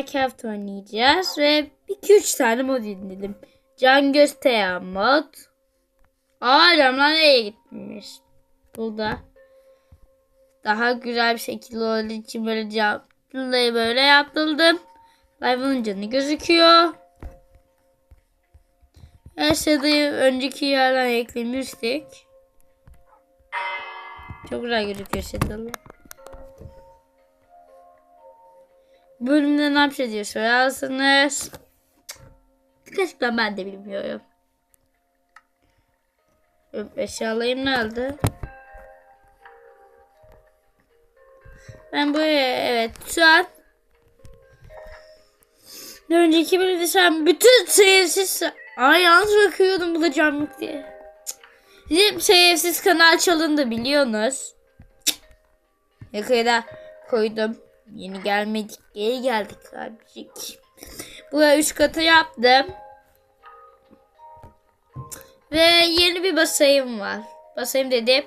Minecraft oynayacağız ve 2-3 tane mod indirdim. Can Gösteyen mod. Aa adamlar nereye gitmiş? Burada. Daha güzel bir şekilde olduğu için böyle camları böyle yaptırdım. Hayvanın canı gözüküyor. Her şeyde önceki yerden eklemiştik. Çok güzel gözüküyor Shadow. Bölümde ne yapacağız diye sorarsınız. Gerçekten ben de bilmiyorum. Eşyalarım nerede? Ben buraya evet şu an önceki bölümde sen bütün sevsiz Ay yalnız bakıyordum bulacağım diye. Bizim sevsiz kanal çalındı biliyorsunuz. Yukarıda koydum. Yeni gelmedik. Geri geldik abicik. Buraya üç katı yaptım. Ve yeni bir basayım var. Basayım dedim.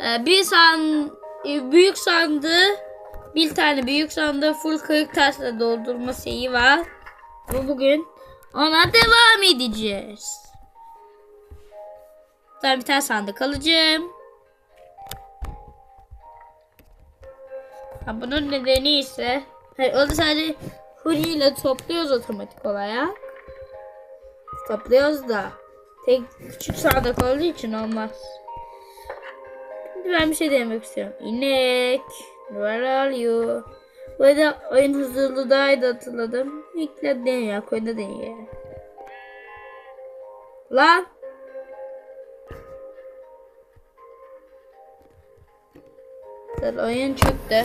Ee, Bir san e, büyük sandığı bir tane büyük sandığı full kırık taşla doldurma şeyi var. Bu bugün ona devam edeceğiz. Sonra bir tane sandık alacağım. Ha, bunun nedeni ise hayır, onu sadece Huri ile topluyoruz otomatik olarak. Topluyoruz da tek küçük sandık olduğu için olmaz. Şimdi ben bir şey demek istiyorum. İnek. Where are you? Bu arada oyun hızlı daha da hatırladım. İlk de deniyor. Koyunda deniyor. Lan. Dur oyun çöktü.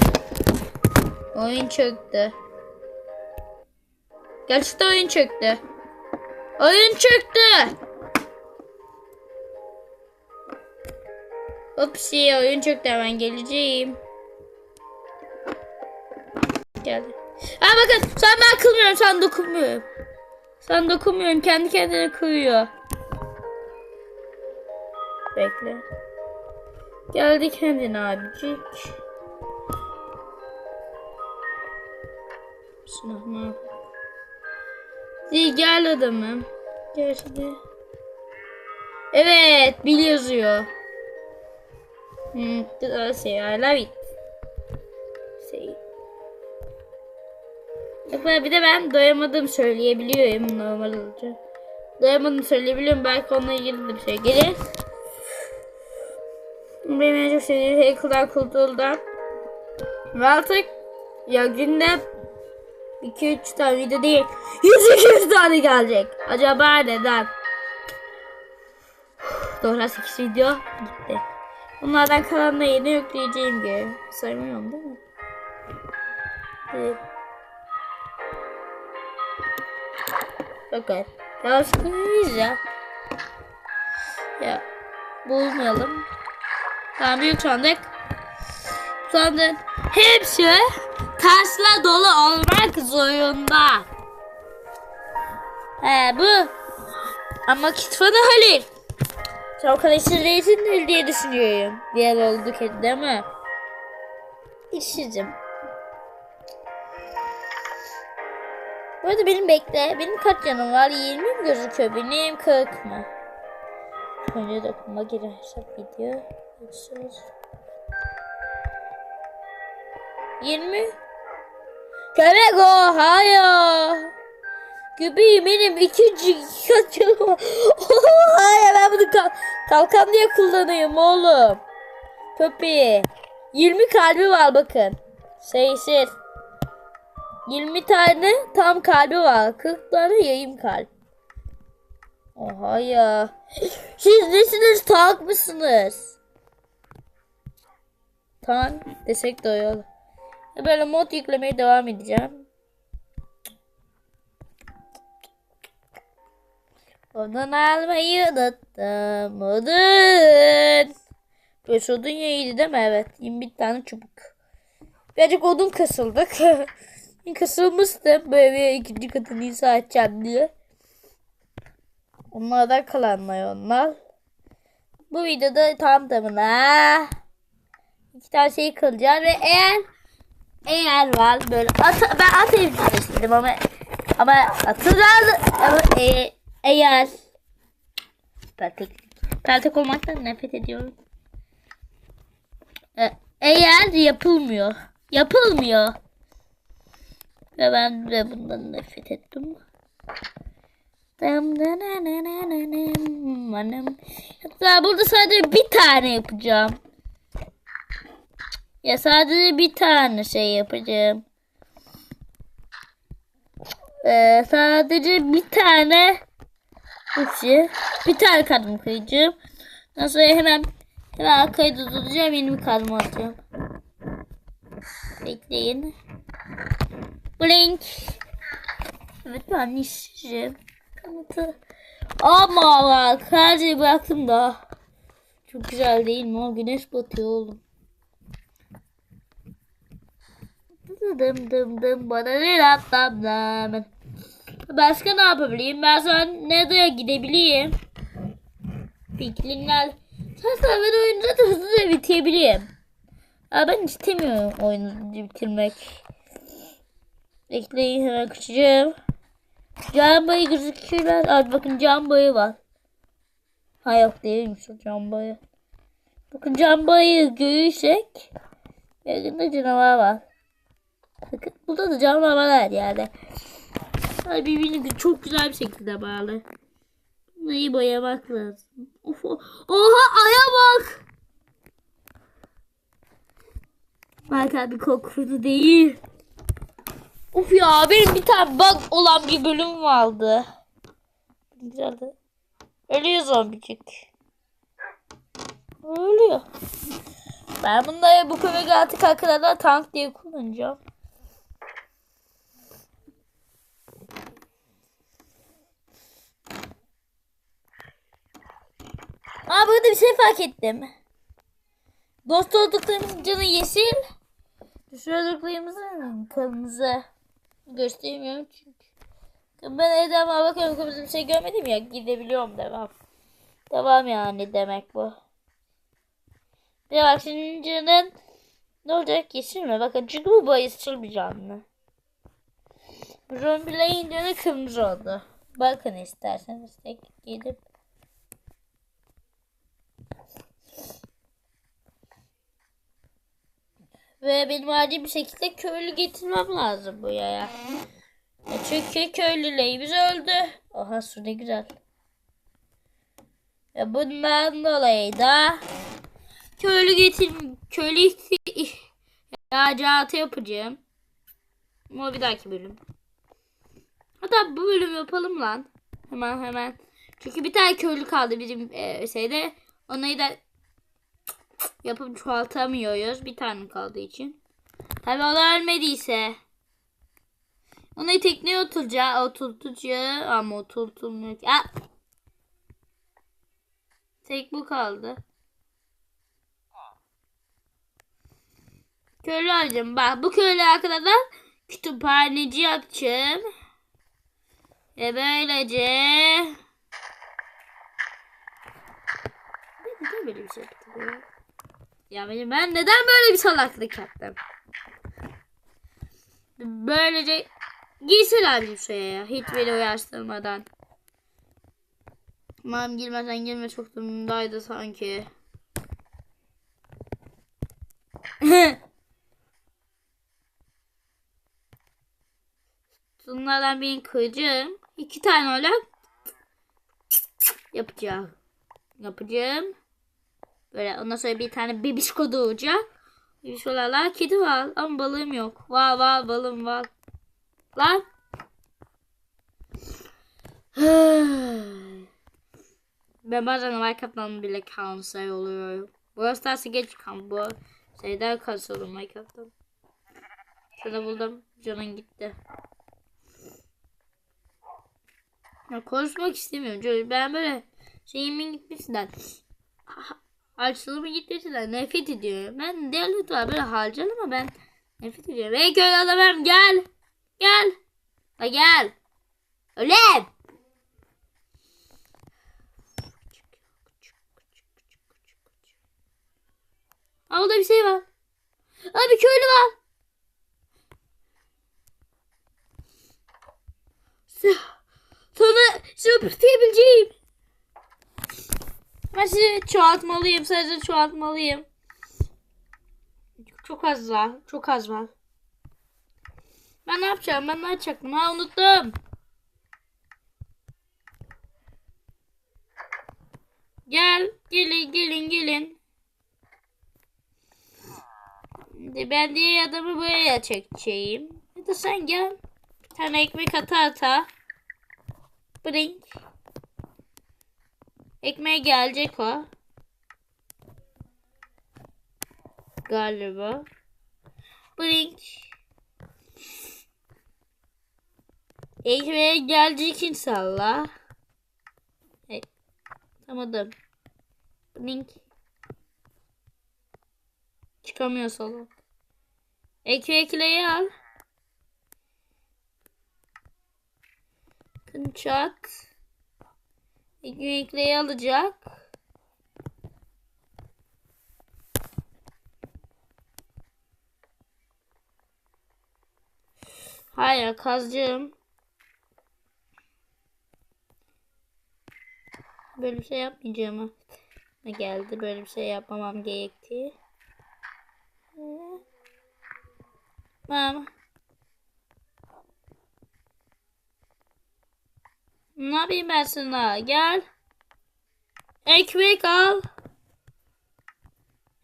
Oyun çöktü. Gerçekten oyun çöktü. Oyun çöktü. Upsi oyun çöktü hemen geleceğim. Geldi. Ha bakın sen ben kılmıyorum sen dokunmuyorum. Sen dokunmuyorum kendi kendine kıyıyor. Bekle. Geldi kendine abicik. Sınav Zil gel adamım. Gel şimdi. Evet bil yazıyor. Hmm, I say I love it? Yok, Bir de ben doyamadım söyleyebiliyorum normal olacak. Doyamadım söyleyebiliyorum belki onunla ilgili de bir şey gelir. Benim en çok sevdiğim şey kılar kulturda. Ve artık ya günde 2-3 tane video değil 100-200 tane gelecek. Acaba neden? Doğru 8 video gitti. Bunlardan kalanla yeni yükleyeceğim gibi. Saymıyorum değil mi? Evet. Bakın. Ya ya. Ya. Bulmayalım. Tamam büyük sandık. Sandığın hepsi taşla dolu olmak zorunda. He bu. Ama kitfanı Halil. O kadar işsizliğindir diye düşünüyorum. Bir yer oldu ki değil mi? İşsizim. Bu arada benim bekle. Benim kaç canım var? 20 mi gözüküyor? Benim 40 mı? Önce dokunma geri hesap video. Söz. 20 Köpek o hayır. Göbeğim benim ikinci kaçım var. hayır ben bunu kal kalkan diye kullanıyorum oğlum. Köpeği. 20 kalbi var bakın. Sayısız. 20 tane tam kalbi var. 40 tane yayım kalp. Oha ya. Siz nesiniz tank? Tank desek de olur. Böyle mod yüklemeye devam edeceğim. Odun almayı unuttum. Odun. Böyle odun yayıydı değil mi? Evet. 21 tane çubuk. Birazcık odun kasıldık. Kasılmıştım. Böyle ikinci katını inşa edeceğim diye. Onlardan kalanlar onlar. Bu videoda tam tamına iki tane şey kılacağım ve eğer eğer var böyle at, ben at evcisi istedim ama ama atı ama e, eğer peltek peltek olmaktan nefret ediyorum. E, eğer yapılmıyor. Yapılmıyor. Ve ben de bundan nefret ettim. Hatta burada sadece bir tane yapacağım. Ya sadece bir tane şey yapacağım. Ee, sadece bir tane uçu, bir tane kadın koyacağım. Ondan sonra hemen hemen arkayı durduracağım yeni bir kadın atacağım. Bekleyin. Blink. Evet ben. Kanıtı. Ama bak her şeyi bıraktım da. Çok güzel değil mi? O güneş batıyor oğlum. Dım dım dım bana ne dım. Başka ne yapabilirim? Ben sonra nereye gidebileyim? Fikrinler. Zaten ben oyunu zaten hızlıca bitirebilirim. Ama ben istemiyorum oyunu bitirmek. Bekleyin hemen kaçacağım. Can bayı gözüküyor. Abi bakın can bayı var. Ha yok değilmiş o can bayı. Bakın can bayı görürsek. Yakında canavar var. Bakın burada da canavar var her yerde. Ay birbirine çok güzel bir şekilde bağlı. İyi boyamak lazım. Of, oha aya bak. Bak abi kokunu değil. Of ya benim bir tane bug olan bir bölüm vardı. Güzeldi. Ölüyor zombicik. Ölüyor. Ben bunları bu köpek altı kalkalardan tank diye kullanacağım. Aa burada bir şey fark ettim. Dost olduklarımızın canı yeşil. Düşürdüklerimizin kırmızı. Gösteremiyorum çünkü. Ben evden var bakıyorum kırmızı bir şey görmedim ya. Gidebiliyorum devam. Devam yani demek bu. Bir de bak şimdi canın ne olacak yeşil mi? Bakın çünkü bu bayışçıl bir canlı. Zombilerin canı kırmızı oldu. Bakın isterseniz tek gidip. Ve benim acil bir şekilde köylü getirmem lazım buraya. Ya çünkü köylülerimiz öldü. Oha su ne güzel. Ve bundan dolayı da köylü getir köylü ihtiyacatı yapacağım. Ama bir dahaki bölüm. Hatta bu bölüm yapalım lan. Hemen hemen. Çünkü bir tane köylü kaldı bizim e, şeyde. Onu da yapıp çoğaltamıyoruz. Bir tane kaldığı için. Tabi o da ölmediyse. Onu tekneye oturacağı, oturtacağı ama oturtulmuyor. Aa! Tek bu kaldı. Köylü alacağım. Bak bu köylü arkadaşlar kütüphaneci yapacağım. Ve böylece neden böyle bir şey yaptım ya? Ya benim ben neden böyle bir salaklık yaptım? Böylece girseler bir şeye hiç beni uyarsırmadan. Mam girmesen girme çok durumdaydı sanki. Bunlardan birini kıracağım. İki tane öyle yapacağım. Yapacağım. Böyle ondan sonra bir tane bebişko doğacak. Bebişkolarla kedi var ama balığım yok. Var var balığım var. Lan. ben bazen Minecraft'tan bile kanser oluyorum. Burası dersi geç kan bu şeyden kanser olurum Minecraft'tan. Sana buldum. Canın gitti. Ya konuşmak istemiyorum. Ben böyle şeyimin gitmesinden harçlığımı gittiğinden nefret ediyorum. Ben devlet var böyle harcalı ama ben nefret ediyorum. Ey köylü adamım gel. Gel. Ha gel. Ölem. Aa, orada bir şey var. Aa, bir köylü var. Sana, sana öpürtebileceğim. Sizi çoğaltmalıyım. Sadece çoğaltmalıyım. Çok az var. Çok az var. Ben ne yapacağım? Ben ne yapacaktım? Ha unuttum. Gel. Gelin gelin gelin. Ben diğer adamı buraya çekeceğim. Ya da sen gel. Bir tane ekmek ata ata. Blink. Ekmeğe gelecek o. Galiba. Blink. Ekmeğe gelecek inşallah. Hey. Tamam. Blink. Çıkamıyor salak. Ekmekleyi al. Kınçat. Ekmekleyi alacak. Hayır kazcığım. Böyle bir şey yapmayacağım. Ne geldi böyle bir şey yapmamam gerektiği. Tamam. Ne yapayım ben sana? Gel. Ekmek al.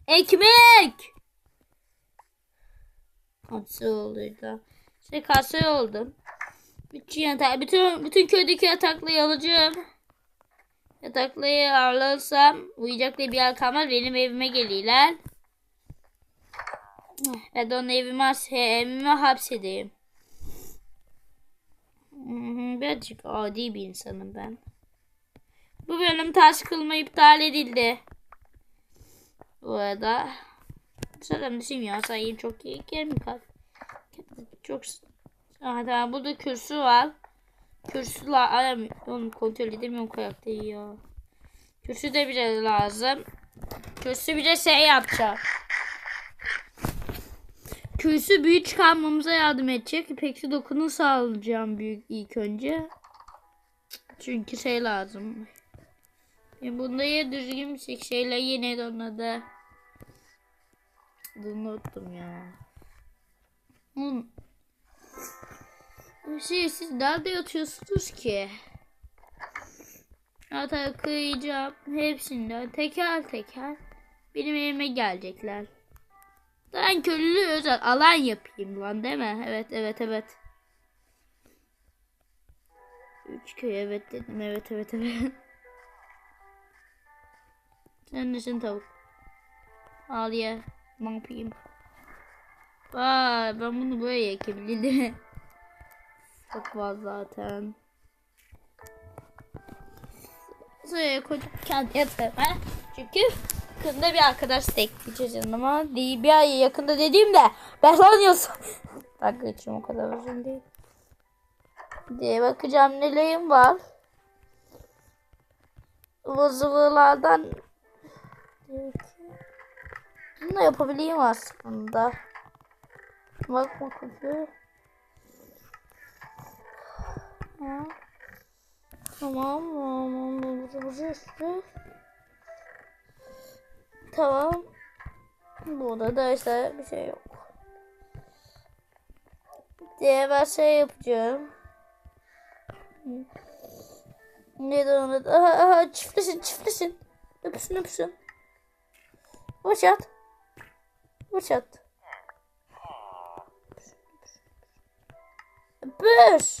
Ekmek. Kapsı olduydu. İşte kase oldum. Bütün yatak, bütün bütün köydeki yataklığı alacağım. Yataklıyı alırsam uyuyacak bir yer kalmaz. Benim evime geliyorlar. Ben de onu evime, evime hapsedeyim. Birazcık adi bir insanım ben. Bu bölüm taş kılma iptal edildi. Bu arada düşeyim ya sayayım çok iyi gelmiyor. Çok Aha, tamam burada kürsü var. Kürsüler aram onu kontrol edemiyorum kayakta ya. Kürsü de bize lazım. Kürsü bize şey yapacak. Kürsü büyük çıkarmamıza yardım edecek. İpeksi dokunu sağlayacağım büyük ilk önce. Çünkü şey lazım. E bunda ya düzgün bir şey- şeyler yine ona da. Unuttum ya. Hı. Şey, siz nerede yatıyorsunuz ki? Hatta kıyacağım hepsinden teker teker benim evime gelecekler. Ben köylü özel alan yapayım lan değil mi? Evet evet evet. Üç köy evet dedim evet evet evet. Sen nesin tavuk? Al ye. Yapayım? Vay ben bunu böyle yekebilirim. Çok var zaten. Şuraya koyup kendi yatağıma. Çünkü yakında bir arkadaş tekleyeceğiz ama değil bir ay yakında dediğimde ben sanıyorsun. Dakika için o kadar uzun değil. Diye bakacağım neleyim var. Ivı zıvılardan bunu da yapabileyim aslında. Bakma kapı. Ha. Tamam. Tamam. Burası üstü. Tamam. Burada da işte bir şey yok. Diye ben şey yapacağım. Neden onu da? Aha, aha, çiftleşin çiftleşin. Öpüşün öpüşün. Başat. Başat. Öpüş.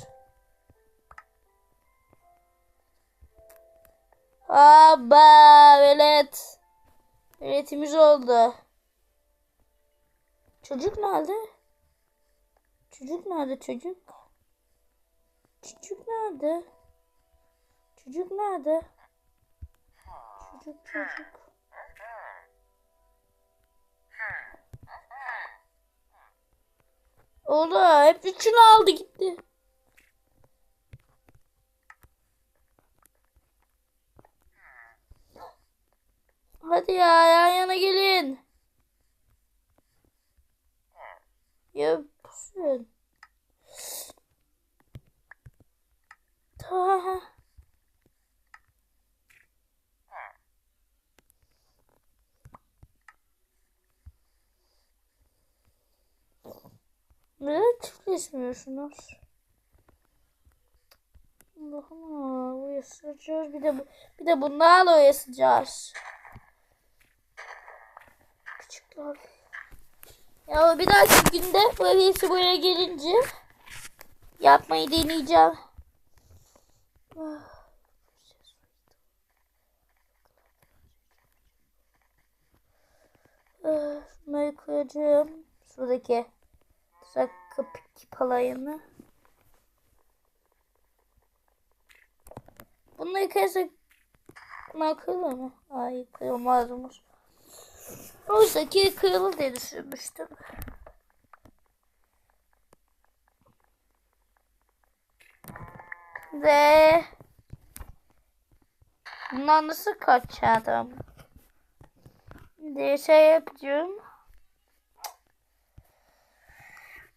Aba velet. Veletimiz oldu. Çocuk nerede? Çocuk nerede çocuk? Çocuk nerede? Çocuk nerede? Çocuk çocuk. Ola hep üçünü aldı gitti. Hadi ya yan yana gelin. Yapsın. Tamam. Neden çiftleşmiyorsunuz? Allah'ım bu yasacağız. Bir de, bir de bunlarla yasacağız. Küçükler. Ya bir dahaki günde bu hepsi buraya gelince yapmayı deneyeceğim. Ah. Şunları koyacağım. Şuradaki tuzak kapı palayını. Bunu yıkarsak bunlar kırılır mı? Ay kırılmazmış. Oysa ki kırılır diye düşünmüştüm. Ve bundan nasıl kaçacağım? diye şey yapacağım.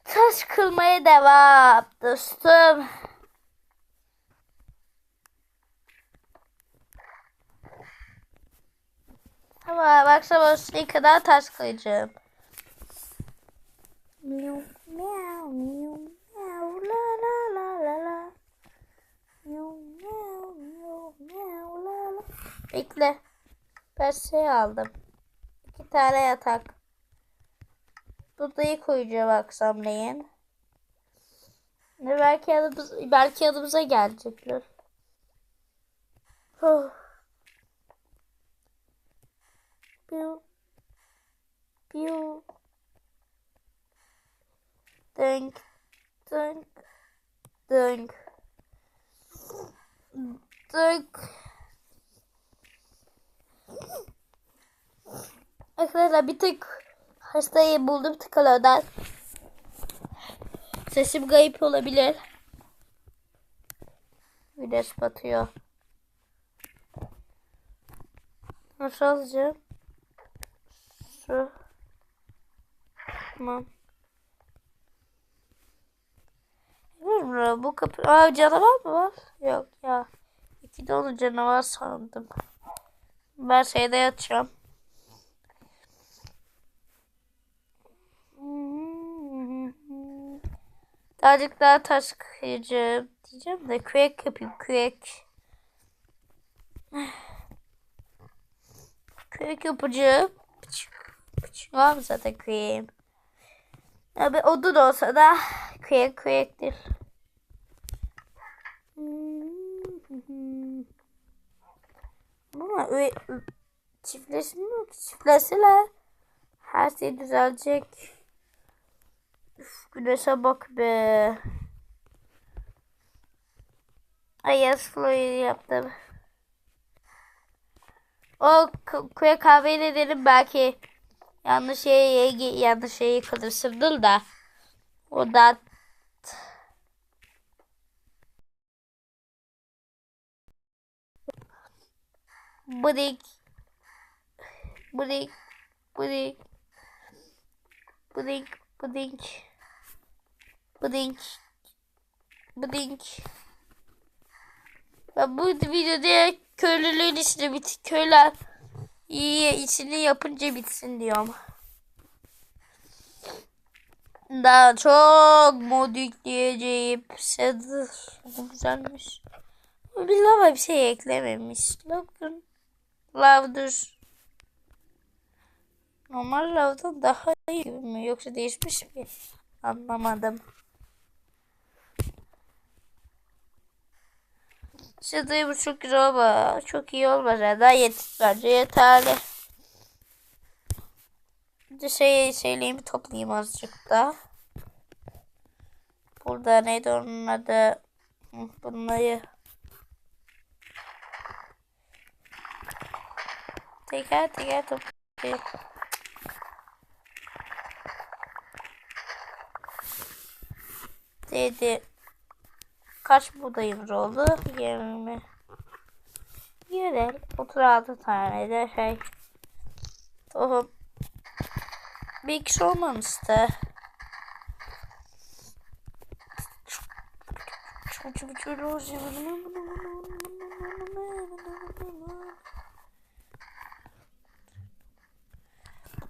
Taş kılmaya devam dostum. Ama baksana ne kadar taş kıyacağım. Miau miau miau miau la la la la la. Miau miau miau miau la la. Bekle. Ben şey aldım. İki tane yatak. Budayı koyacağım akşamleyin. Ne belki adımız, belki adımıza gelecekler. Oh. Piu. Piu. Dönk. Dönk. Dönk. Dönk. Arkadaşlar bir tek hastayı buldum tıkalardan. Sesim kayıp olabilir. Güneş batıyor. Nasıl alacağım? Şu. Tamam. Bilmiyorum bu kapı... Aa canavar mı var? Yok ya. İki de onu canavar sandım. Ben şeyde yatacağım. Birazcık daha taş kıyacağım diyeceğim de kürek yapayım kürek. Kürek yapacağım. Var mı zaten küreğim? Abi odun olsa da kürek kürektir. Ama çiftleşmiyor ki çiftleşseler her şey düzelecek. Üf, güneşe bak be. Ayaz Floyd'u yaptım. O kuya kahveyle dedim belki yanlış şeye yanlış şeyi kalırsındır da. O da Budik Budik Budik Budik Budik Budik Budik Ve bu videoda köylülerin işini bit köyler iyi işini yapınca bitsin diyorum. Daha çok mod yükleyeceğim. Bu güzelmiş. Bir lava bir şey eklememiş. Bakın. Lavdır. Normal lavdan daha iyi mi? Yoksa değişmiş mi? Anlamadım. Shader'ı bu çok güzel ama çok iyi olmaz. Yani daha yet bence yeterli. Bir de şey şeyliğimi toplayayım azıcık da. Burada neydi onun adı? Bunları teker teker toplayayım. Dedi. Kaç buğdayımız oldu? 20. Yerel 36 tane de şey. Tohum. Bir kişi olmamıştı.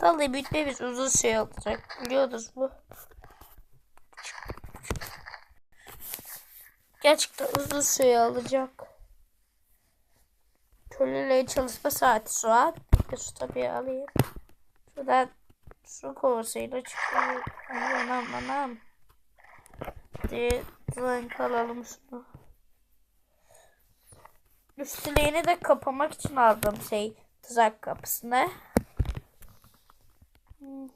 Vallahi büyütmemiz uzun şey olacak. Biliyoruz bu. Gerçekten uzun süre alacak. Köleyle çalışma saati şu an. Bir su tabii alayım. Şuradan su kovasıyla çıkıyor. Anam anam. Hadi drink alalım şunu. Üstlerini de kapamak için aldım şey tuzak kapısını. Hmm,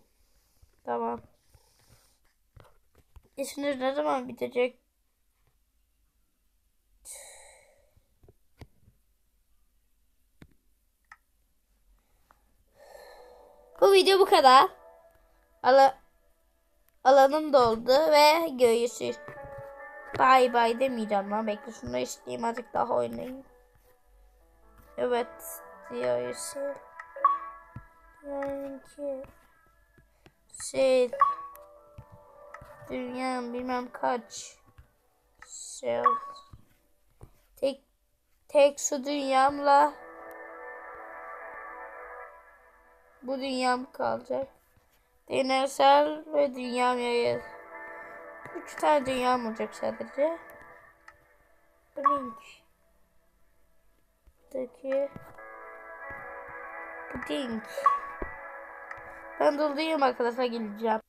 Tamam. İşiniz ne zaman bitecek? Bu video bu kadar. Ala alanım doldu ve görüşürüz. Bay bay demeyeceğim lan. Bekle şunu isteyeyim azıcık daha oynayayım. Evet diyorsun. Yani ki şey dünya bilmem kaç şey tek tek şu dünyamla bu dünyam kalacak. Deneysel ve dünyam yayıl. Üç tane dünyam olacak sadece. Blink. Buradaki Blink. Ben doldurayım arkadaşlar geleceğim.